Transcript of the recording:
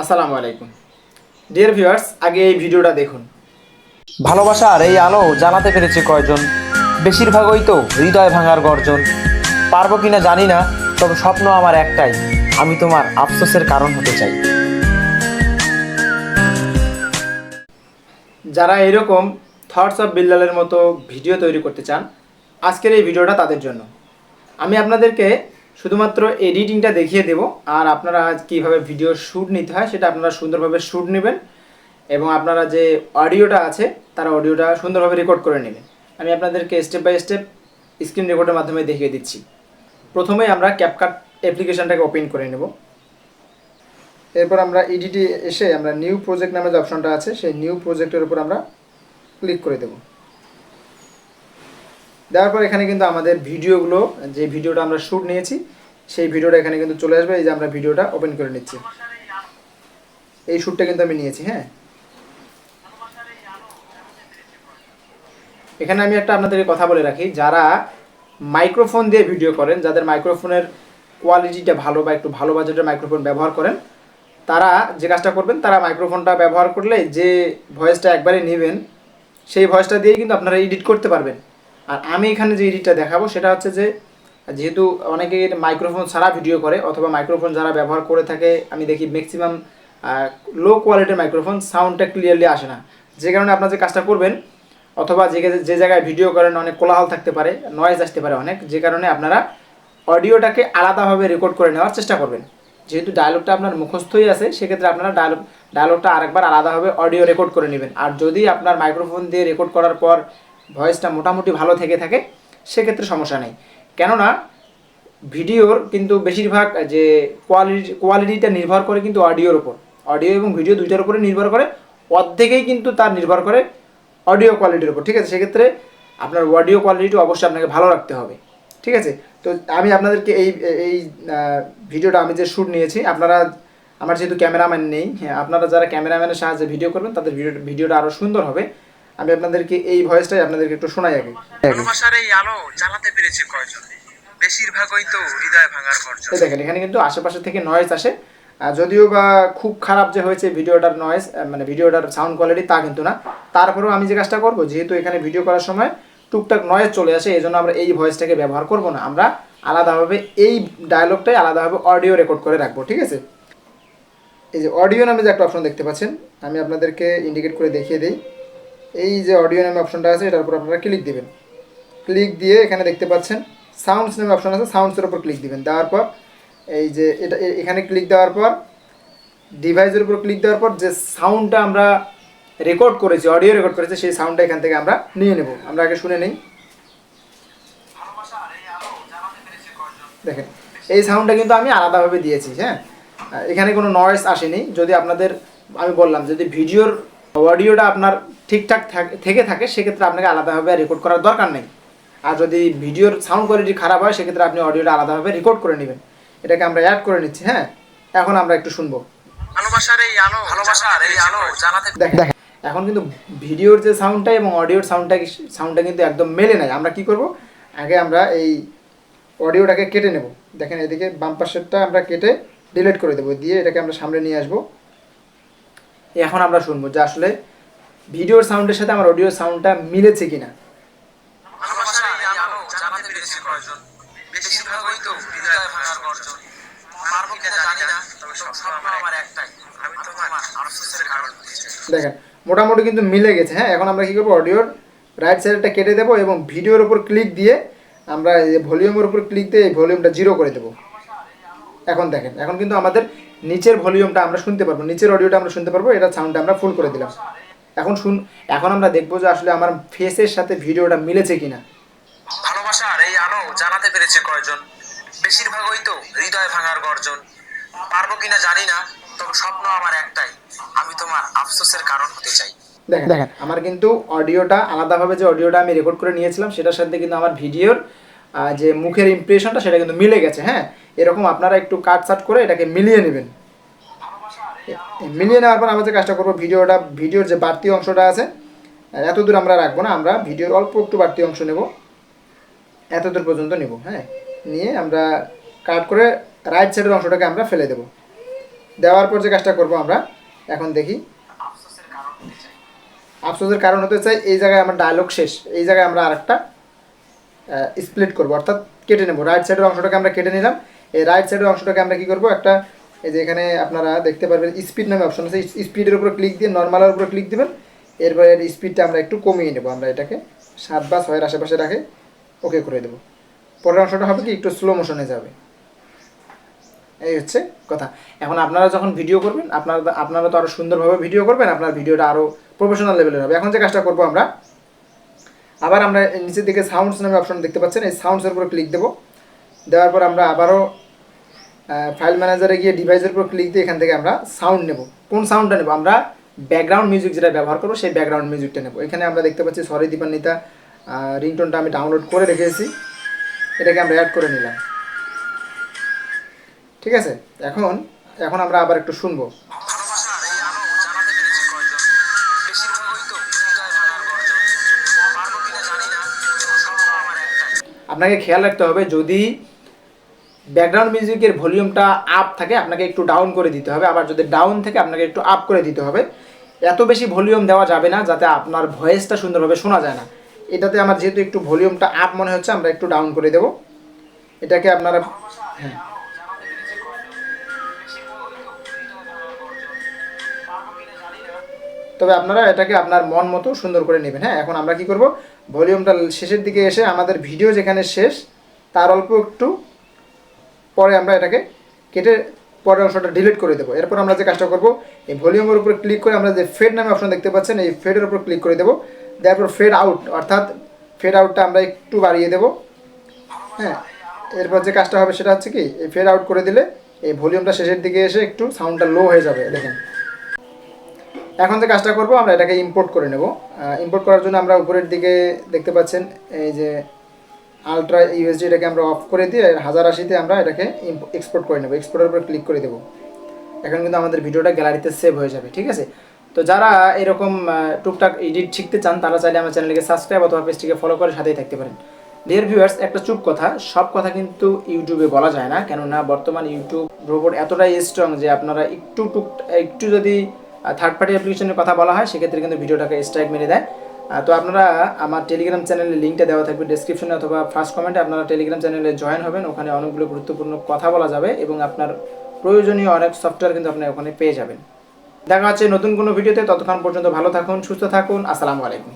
আসসালামু আলাইকুম। Dear viewers আগে এই ভিডিওটা দেখুন। ভালোবাসার এই আলো জানাতে পেরেছে কয়জন? বেশিরভাগই তো হৃদয় ভাঙার গর্জন। পারব কিনা জানি না তবে স্বপ্ন আমার একটাই আমি তোমার আফসোসের কারণ হতে চাই। যারা এরকম থটস অফ বিল্লালের মতো ভিডিও তৈরি করতে চান আজকের এই ভিডিওটা তাদের জন্য। আমি আপনাদেরকে শুধুমাত্র এডিটিংটা দেখিয়ে দেব। আর আপনারা কীভাবে ভিডিও শ্যুট নিতে হয় সেটা আপনারা সুন্দরভাবে শ্যুট নেবেন। এবং আপনারা যে অডিওটা আছে, তারা অডিওটা সুন্দরভাবে রেকর্ড করে নেবেন। আমি আপনাদেরকে স্টেপ বাই স্টেপ স্ক্রিন রেকর্ডের মাধ্যমে দেখিয়ে দিচ্ছি। প্রথমে আমরা ক্যাপকাট অ্যাপ্লিকেশনটাকে ওপেন করে নেব। এরপর আমরা এডিটে এসে আমরা নিউ প্রজেক্ট নামে যে অপশনটা আছে, সেই নিউ প্রজেক্টের উপর আমরা ক্লিক করে দেব। দেওয়ার পর এখানে কিন্তু আমাদের ভিডিওগুলো, যে ভিডিওটা আমরা শ্যুট নিয়েছি, সেই ভিডিওটা এখানে কিন্তু চলে আসবে, এই যে আমরা ভিডিওটা ওপেন করে নিচ্ছি। এই শ্যুটটা কিন্তু আমি নিয়েছি হ্যাঁ। এখানে আমি একটা আপনাদেরকে কথা বলে রাখি, যারা মাইক্রোফোন দিয়ে ভিডিও করেন, যাদের মাইক্রোফোনের কোয়ালিটিটা ভালো বা একটু ভালো বাজেটের মাইক্রোফোন ব্যবহার করেন, তারা যে কাজটা করবেন, তারা মাইক্রোফোনটা ব্যবহার করলে যে ভয়েসটা একবারে নেবেন, সেই ভয়েসটা দিয়েই কিন্তু আপনারা এডিট করতে পারবেন। আর আমি এখানে যে এডিটটা দেখাবো, সেটা হচ্ছে যে, যেহেতু অনেকে মাইক্রোফোন ছাড়া ভিডিও করে অথবা মাইক্রোফোন যারা ব্যবহার করে থাকে, আমি দেখি ম্যাক্সিমাম লো কোয়ালিটির মাইক্রোফোন সাউন্ডটা ক্লিয়ারলি আসে না। যে কারণে আপনার যে কাজটা করবেন, অথবা যে যে জায়গায় ভিডিও করেন, অনেক কোলাহল থাকতে পারে নয়েজ আসতে পারে অনেক, যে কারণে আপনারা অডিওটাকে আলাদাভাবে রেকর্ড করে নেওয়ার চেষ্টা করবেন। যেহেতু ডায়লগটা আপনার মুখস্থই আছে, সেক্ষেত্রে আপনারা ডায়লগ ডায়লগটা আরেকবার আলাদাভাবে অডিও রেকর্ড করে নেবেন। আর যদি আপনার মাইক্রোফোন দিয়ে রেকর্ড করার পর ভয়েসটা মোটামুটি ভালো থেকে থাকে, সেক্ষেত্রে সমস্যা নেই। কেননা, ভিডিওর কিন্তু বেশিরভাগ যে কোয়ালিটি কোয়ালিটিটা নির্ভর করে কিন্তু অডিওর ওপর অডিও এবং ভিডিও দুইটার উপরে নির্ভর করে, অর্ধেকেই কিন্তু তার নির্ভর করে অডিও কোয়ালিটির উপর। ঠিক আছে? সেক্ষেত্রে আপনার অডিও কোয়ালিটি অবশ্যই আপনাকে ভালো রাখতে হবে। ঠিক আছে? তো আমি আপনাদেরকে এই এই ভিডিওটা আমি যে শ্যুট নিয়েছি, আপনারা, আমার যেহেতু ক্যামেরাম্যান নেই হ্যাঁ আপনারা যারা ক্যামেরাম্যানের সাহায্যে ভিডিও করবেন, তাদের ভিডিও, ভিডিওটা আরও সুন্দর হবে। আমি আপনাদেরকে এই ভয়েসটাই আপনাদেরকে একটু শোনাই আগে। ভালোবাসার এই আলো জ্বালাতে পেরেছে কয়জন? বেশিরভাগই তো হৃদয় ভাঙার গর্জন এই দেখেন এখানে কিন্তু আশেপাশে থেকে নয়েজ আসে। যদিও বা খুব খারাপ যে হয়েছে ভিডিওটার নয়েজ মানে ভিডিওটার সাউন্ড কোয়ালিটি তা কিন্তু না। তারপরেও আমি যে কাজটা করব যেহেতু এখানে ভিডিও করার সময় টুকটাক নয়েজ চলে আসে এই জন্য আমরা এই ভয়েসটাকে ব্যবহার করব না। আমরা আলাদাভাবে এই ডায়লগটাই আলাদাভাবে অডিও রেকর্ড করে রাখব ঠিক আছে? এই যে অডিও নামে যে একটা অপশন দেখতে পাচ্ছেন আমি আপনাদেরকে ইন্ডিকেট করে দেখিয়ে দিই। এই যে অডিও নামে অপশনটা আছে, এটার উপর আপনারা ক্লিক দিবেন। ক্লিক দিয়ে এখানে দেখতে পাচ্ছেন সাউন্ডস নামে অপশন আছে সাউন্ডসের উপর ক্লিক দিবেন। দেওয়ার পর, এই যে এটা এখানে ক্লিক দেওয়ার পর ডিভাইসের উপর ক্লিক দেওয়ার পর যে সাউন্ডটা আমরা রেকর্ড করেছি অডিও রেকর্ড করেছি, সেই সাউন্ডটা এখান থেকে আমরা নিয়ে নেব। আমরা আগে শুনে নিই। দেখেন, এই সাউন্ডটা কিন্তু আমি আলাদাভাবে দিয়েছি হ্যাঁ? এখানে কোনো নয়েস আসেনি। যদি আপনাদের, আমি বললাম, যদি ভিডিওর অডিওটা আপনার ঠিকঠাক থাক- থেকে থাকে সেক্ষেত্রে আপনাকে আলাদাভাবে রেকর্ড করার দরকার নেই। আর যদি ভিডিওর সাউন্ড কোয়ালিটি খারাপ হয় সেক্ষেত্রে আপনি অডিওটা আলাদাভাবে রেকর্ড করে নেবেন। এটাকে আমরা অ্যাড করে নিচ্ছি হ্যাঁ? এখন আমরা একটু শুনব। দেখেন এখন কিন্তু ভিডিওর যে সাউন্ডটা এবং অডিওর সাউন্ডটা সাউন্ডটা কিন্তু একদম মেলে নাই। আমরা কি করব? আগে আমরা এই অডিওটাকে কেটে নেব। দেখেন এদিকে বাম পাশেরটা আমরা কেটে ডিলিট করে দেবো। দিয়ে এটাকে আমরা সামনে নিয়ে আসব। এখন আমরা শুনব যে আসলে ভিডিওর সাউন্ডের সাথে আমার অডিও সাউন্ডটা মিলেছে কিনা? দেখেন, মোটামুটি কিন্তু মিলে গেছে হ্যাঁ? এখন আমরা কী করব? অডিওর রাইট সাইডটা কেটে দেবো এবং ভিডিওর উপর ক্লিক দিয়ে আমরা ভলিউমের উপর ক্লিক দিয়ে এই ভলিউমটা জিরো করে দেবো। এখন দেখেন, এখন কিন্তু আমাদের নিচের ভলিউমটা আমরা শুনতে পারব, নিচের অডিওটা আমরা শুনতে পারব, এটা সাউন্ডটা আমরা ফুল করে দিলাম। এখন শুন এখন আমরা দেখব যে আসলে আমার ফেসের সাথে ভিডিওটা মিলেছে কিনা। ভালোবাসার এই আলো জানাতে পেরেছে কয়জন? বেশিরভাগই তো হৃদয় ভাঙার গর্জন। পারব কিনা জানি না তবে স্বপ্ন আমার একটাই আমি তোমার আফসোসের কারণ হতে চাই। দেখেন দেখেন। আমার কিন্তু অডিওটা আলাদাভাবে যে অডিওটা আমি রেকর্ড করে নিয়েছিলাম সেটার সাথে কিন্তু আমার ভিডিওর যে মুখের ইমপ্রেশনটা সেটা কিন্তু মিলে গেছে হ্যাঁ? এরকম আপনারা একটু কাট সাট করে এটাকে মিলিয়ে নেবেন। মিলিয়ে নেওয়ার পর আমরা যে কাজটা করব। ভিডিওটা, ভিডিওর যে বাড়তি অংশটা আছে এত দূর আমরা রাখব না, আমরা ভিডিওর অল্প একটু বাড়তি অংশ নেব। এত দূর পর্যন্ত নেব হ্যাঁ? নিয়ে আমরা কাট করে রাইট সাইডের অংশটাকে আমরা ফেলে দেবো। দেওয়ার পর যে কাজটা করব আমরা, এখন দেখি। আফসোসের কারণ হতে চাই, এই জায়গায় আমার ডায়লগ শেষ। এই জায়গায় আমরা আরেকটা স্প্লিট করব, অর্থাৎ কেটে নেব। রাইট সাইডের অংশটাকে আমরা কেটে নিলাম। এই রাইট সাইডের অংশটাকে আমরা কি করব? একটা এই যে এখানে আপনারা দেখতে পারবেন স্পিড নামে অপশন আছে। স্পিডের উপর ক্লিক দিয়ে নর্মালের উপর ক্লিক দেবেন। এরপরে এর স্পিডটা আমরা একটু কমিয়ে নেব। আমরা এটাকে সাত বা ছয়ের আশেপাশে রাখে ওকে করে দেবো। পরের অংশটা হবে কি? একটু স্লো মোশনে যাবে। এই হচ্ছে কথা। এখন আপনারা যখন ভিডিও করবেন, আপনারা আপনারা তো আরও সুন্দরভাবে ভিডিও করবেন, আপনার ভিডিওটা আরও প্রফেশনাল লেভেলের হবে। এখন যে কাজটা করব আমরা, আবার আমরা নিচের দিকে সাউন্ডস নামে অপশন দেখতে পাচ্ছেন। এই সাউন্ডসের উপর ক্লিক দেবো। দেওয়ার পর আমরা আবারও ফাইল ম্যানেজারে গিয়ে ডিভাইসের উপর ক্লিক দিয়ে এখান থেকে আমরা সাউন্ড নেব। কোন সাউন্ডটা নেব? আমরা ব্যাকগ্রাউন্ড মিউজিক যেটা ব্যবহার করব, সেই ব্যাকগ্রাউন্ড মিউজিকটা নেব। এখানে আমরা দেখতে পাচ্ছি সরি দীপান্বিতা রিংটোনটা আমি ডাউনলোড করে রেখেছি। এটাকে আমরা অ্যাড করে নিলাম। ঠিক আছে? এখন এখন আমরা আবার একটু শুনব। আপনাকে খেয়াল রাখতে হবে, যদি ব্যাকগ্রাউন্ড মিউজিকের ভলিউমটা আপ থাকে, আপনাকে একটু ডাউন করে দিতে হবে। আবার যদি ডাউন থেকে, আপনাকে একটু আপ করে দিতে হবে। এত বেশি ভলিউম দেওয়া যাবে না, যাতে আপনার ভয়েসটা সুন্দরভাবে শোনা যায় না। এটাতে আমার যেহেতু একটু ভলিউমটা আপ মনে হচ্ছে, আমরা একটু ডাউন করে দেব। এটাকে আপনারা হ্যাঁ। তবে আপনারা এটাকে আপনার মন মতো সুন্দর করে নেবেন। হ্যাঁ এখন আমরা কি করব? ভলিউমটা শেষের দিকে এসে আমাদের ভিডিও যেখানে শেষ, তার অল্প একটু পরে আমরা এটাকে কেটে পরের অংশটা ডিলিট করে দেবো। এরপর আমরা যে কাজটা করব, এই ভলিউমের উপর ক্লিক করে আমরা যে ফেড নামে অপশন দেখতে পাচ্ছেন, এই ফেডের উপর ক্লিক করে দেবো। দেওয়ার পর ফেড আউট অর্থাৎ ফেড আউটটা আমরা একটু বাড়িয়ে দেবো। হ্যাঁ এরপর যে কাজটা হবে সেটা হচ্ছে কি, এই ফেড আউট করে দিলে এই ভলিউমটা শেষের দিকে এসে একটু সাউন্ডটা লো হয়ে যাবে, দেখেন। এখন যে কাজটা করব, আমরা এটাকে ইম্পোর্ট করে নেব। ইম্পোর্ট করার জন্য আমরা উপরের দিকে দেখতে পাচ্ছেন, এই যে আলট্রা ইউএসডি এটাকে আমরা অফ করে দিয়ে হাজার আশিতে আমরা এটাকে এক্সপোর্ট করে নেব। এক্সপোর্টের উপর ক্লিক করে দেবো। এখন কিন্তু আমাদের ভিডিওটা গ্যালারিতে সেভ হয়ে যাবে, ঠিক আছে? তো যারা এরকম টুকটাক এডিট শিখতে চান, তারা চাইলে আমার চ্যানেলকে সাবস্ক্রাইব অথবা পেজটিকে ফলো করে সাথেই থাকতে পারেন। ডিয়ার ভিউয়ার্স একটা চুপ কথা, সব কথা কিন্তু ইউটিউবে বলা যায় না, কেননা বর্তমান ইউটিউব রোবট এতটাই স্ট্রং যে আপনারা একটু টুক, একটু যদি থার্ড পার্টি অ্যাপ্লিকেশনের কথা বলা হয়, সেক্ষেত্রে কিন্তু ভিডিওটাকে স্ট্রাইক মেরে দেয়। তো আপনারা আমার টেলিগ্রাম চ্যানেলে লিঙ্কটা দেওয়া থাকবে ডিসক্রিপশনে অথবা ফার্স্ট কমেন্টে আপনারা টেলিগ্রাম চ্যানেলে জয়েন হবেন। ওখানে অনেকগুলো গুরুত্বপূর্ণ কথা বলা যাবে এবং আপনার প্রয়োজনীয় অনেক সফটওয়্যার কিন্তু আপনি ওখানে পেয়ে যাবেন। দেখা হচ্ছে নতুন কোনো ভিডিওতে ততক্ষণ পর্যন্ত ভালো থাকুন, সুস্থ থাকুন, আসসালামু আলাইকুম।